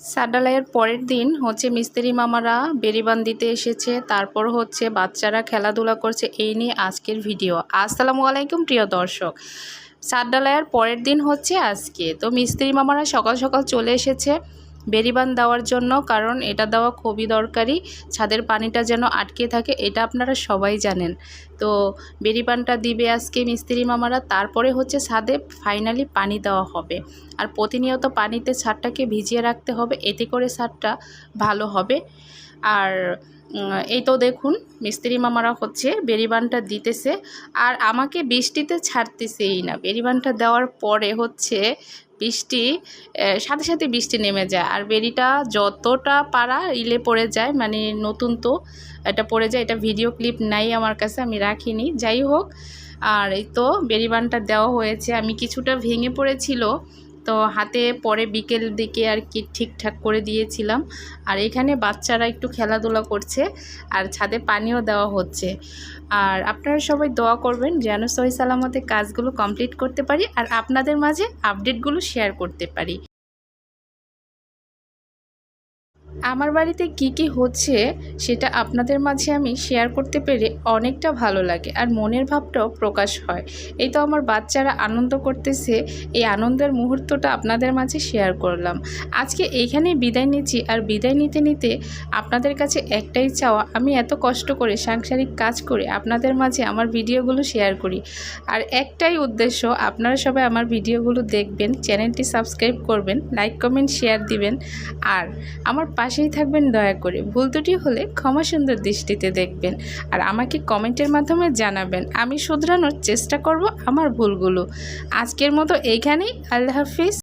সাডালাইয়ের পরের দিন হচ্ছে মিস্ত্রি মামারা বেরিবান দিতে এসেছে, তারপর হচ্ছে বাচ্চারা খেলাধুলা করছে, এই নিয়ে আজকের ভিডিও। আসসালামু আলাইকুম প্রিয় দর্শক। সাডালাইয়ের পরের দিন হচ্ছে আজকে। তো মিস্ত্রি মামারা সকাল সকাল চলে এসেছে। বেরিবান দেওয়ার জন্য, কারণ এটা দেওয়া খুবই দরকারি। ছাদের পানিটা যেন আটকে থাকে, এটা আপনারা সবাই জানেন। তো বেরিবানটা দিবে আজকে মিস্ত্রি মামারা, তারপরে হচ্ছে ছাদে ফাইনালি পানি দেওয়া হবে। আর প্রতিনিয়ত পানিতে ছাদটাকে ভিজিয়ে রাখতে হবে, এতে করে ছাদটা ভালো হবে। আর এই তো দেখুন, মিস্ত্রি মামারা হচ্ছে বেরিবানটা দিতেছে আর আমাকে বৃষ্টিতে ছাড়তেছেই না। বেরিবানটা দেওয়ার পরে হচ্ছে বৃষ্টি সাথে সাথে বৃষ্টি নেমে যায় আর বেরিটা যতটা পারা ইলে পড়ে যায় মানে নতুন তো এটা পড়ে যায়, এটা ভিডিও ক্লিপ নাই আমার কাছে, আমি রাখিনি। যাই হোক, আর এই তো বেরিবানটা দেওয়া হয়েছে। আমি কিছুটা ভেঙে পড়েছিল তো হাতে পরে বিকেল দিকে আর কি ঠিকঠাক করে দিয়েছিলাম। আর এখানে বাচ্চারা একটু খেলাধুলা করছে আর ছাদে পানিও দেওয়া হচ্ছে। আর আপনারা সবাই দোয়া করবেন যেন সহি সালামতে কাজগুলো কমপ্লিট করতে পারি আর আপনাদের মাঝে আপডেটগুলো শেয়ার করতে পারি। আমার বাড়িতে কি কি হচ্ছে সেটা আপনাদের মাঝে আমি শেয়ার করতে পেরে অনেকটা ভালো লাগে আর মনের ভাবটাও প্রকাশ হয়। এই তো আমার বাচ্চারা আনন্দ করতেছে, এই আনন্দের মুহূর্তটা আপনাদের মাঝে শেয়ার করলাম। আজকে এইখানেই বিদায় নিচ্ছি আর বিদায় নিতে নিতে আপনাদের কাছে একটাই চাওয়া, আমি এত কষ্ট করে সাংসারিক কাজ করে আপনাদের মাঝে আমার ভিডিওগুলো শেয়ার করি। আর একটাই উদ্দেশ্য, আপনারা সবাই আমার ভিডিওগুলো দেখবেন, চ্যানেলটি সাবস্ক্রাইব করবেন লাইক কমেন্ট শেয়ার দিবেন। আর আমার পাশেই থাকবেন, দয়া করে ভুল ত্রুটি হলে ক্ষমা সুন্দর দৃষ্টিতে দেখবেন আর আমাকে কমেন্টের মাধ্যমে জানাবেন। আমি শুধরানোর চেষ্টা করব আমার ভুলগুলো। আজকের মতো এইখানেই। আল্লাহ হাফিজ।